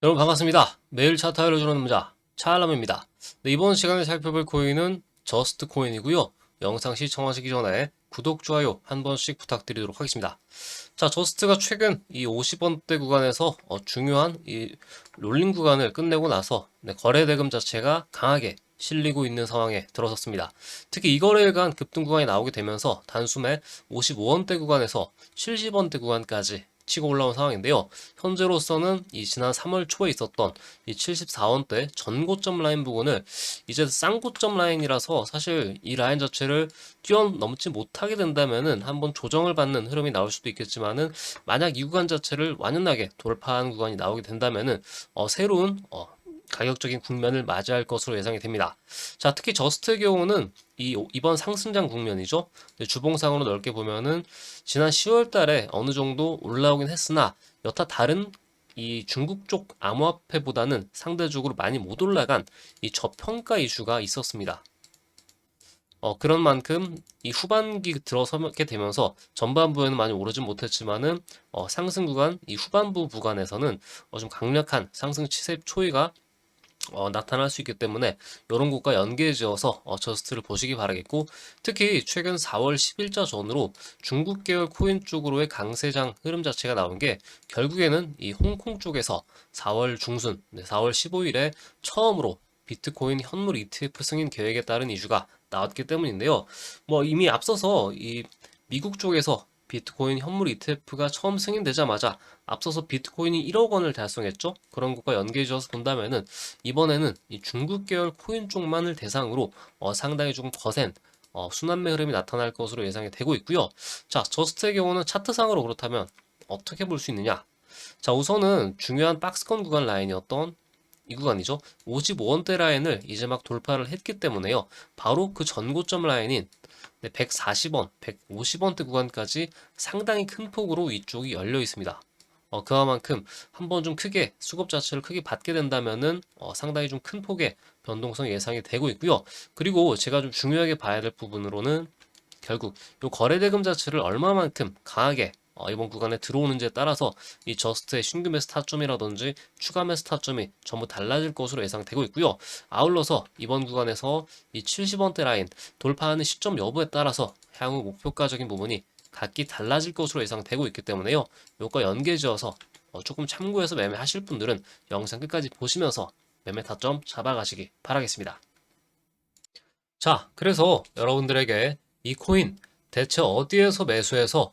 여러분 반갑습니다. 매일 차트 알려주는 남자 차알람입니다. 네, 이번 시간에 살펴볼 코인은 저스트 코인이고요. 영상 시청하시기 전에 구독, 좋아요 한 번씩 부탁드리도록 하겠습니다. 자, 저스트가 최근 이 50원대 구간에서 어, 중요한 이 롤링 구간을 끝내고 나서 네, 거래 대금 자체가 강하게 실리고 있는 상황에 들어섰습니다. 특히 이 거래일간 급등 구간이 나오게 되면서 단숨에 55원대 구간에서 70원대 구간까지 치고 올라온 상황인데요. 현재로서는 이 지난 3월 초에 있었던 이 74원대 전고점 라인 부분을 이제 쌍고점 라인이라서 사실 이 라인 자체를 뛰어넘지 못하게 된다면은 한번 조정을 받는 흐름이 나올 수도 있겠지만은 만약 이 구간 자체를 완연하게 돌파한 구간이 나오게 된다면은 어, 새로운 어, 가격적인 국면을 맞이할 것으로 예상이 됩니다. 자, 특히 저스트의 경우는 이 이번 상승장 국면이죠. 주봉상으로 넓게 보면은 지난 10월 달에 어느 정도 올라오긴 했으나 여타 다른 이 중국 쪽 암호화폐보다는 상대적으로 많이 못 올라간 이 저평가 이슈가 있었습니다. 어, 그런 만큼 이 후반기 들어서게 되면서 전반부에는 많이 오르진 못했지만은 어, 상승 구간, 이 후반부 구간에서는 어, 좀 강력한 상승 치세 초이가 어, 나타날 수 있기 때문에 이런 곳과 연계지어서 어, 저스트를 보시기 바라겠고 특히 최근 4월 10일자 전으로 중국 계열 코인 쪽으로의 강세장 흐름 자체가 나온 게 결국에는 이 홍콩 쪽에서 4월 중순, 네, 4월 15일에 처음으로 비트코인 현물 ETF 승인 계획에 따른 이슈가 나왔기 때문인데요. 뭐 이미 앞서서 이 미국 쪽에서 비트코인 현물 ETF가 처음 승인되자마자 앞서서 비트코인이 1억 원을 달성했죠. 그런 것과 연계지어서 본다면은 이번에는 이 중국 계열 코인 쪽만을 대상으로 어, 상당히 조금 거센 어, 순환매 흐름이 나타날 것으로 예상이 되고 있고요. 자, 저스트의 경우는 차트상으로 그렇다면 어떻게 볼 수 있느냐? 자, 우선은 중요한 박스권 구간 라인이었던 이 구간이죠. 55원대 라인을 이제 막 돌파를 했기 때문에요. 바로 그 전고점 라인인 140원, 150원대 구간까지 상당히 큰 폭으로 위쪽이 열려 있습니다. 어, 그만큼 한번 좀 크게 수급 자체를 크게 받게 된다면은 어, 상당히 좀 큰 폭의 변동성이 예상이 되고 있고요. 그리고 제가 좀 중요하게 봐야 될 부분으로는 결국 이 거래대금 자체를 얼마만큼 강하게 어, 이번 구간에 들어오는지에 따라서 이 저스트의 신규 매수 타점이라든지 추가 매수 타점이 전부 달라질 것으로 예상되고 있고요. 아울러서 이번 구간에서 이 70원대 라인 돌파하는 시점 여부에 따라서 향후 목표가적인 부분이 각기 달라질 것으로 예상되고 있기 때문에요. 요거 연계지어서 어, 조금 참고해서 매매하실 분들은 영상 끝까지 보시면서 매매 타점 잡아가시기 바라겠습니다. 자, 그래서 여러분들에게 이 코인 대체 어디에서 매수해서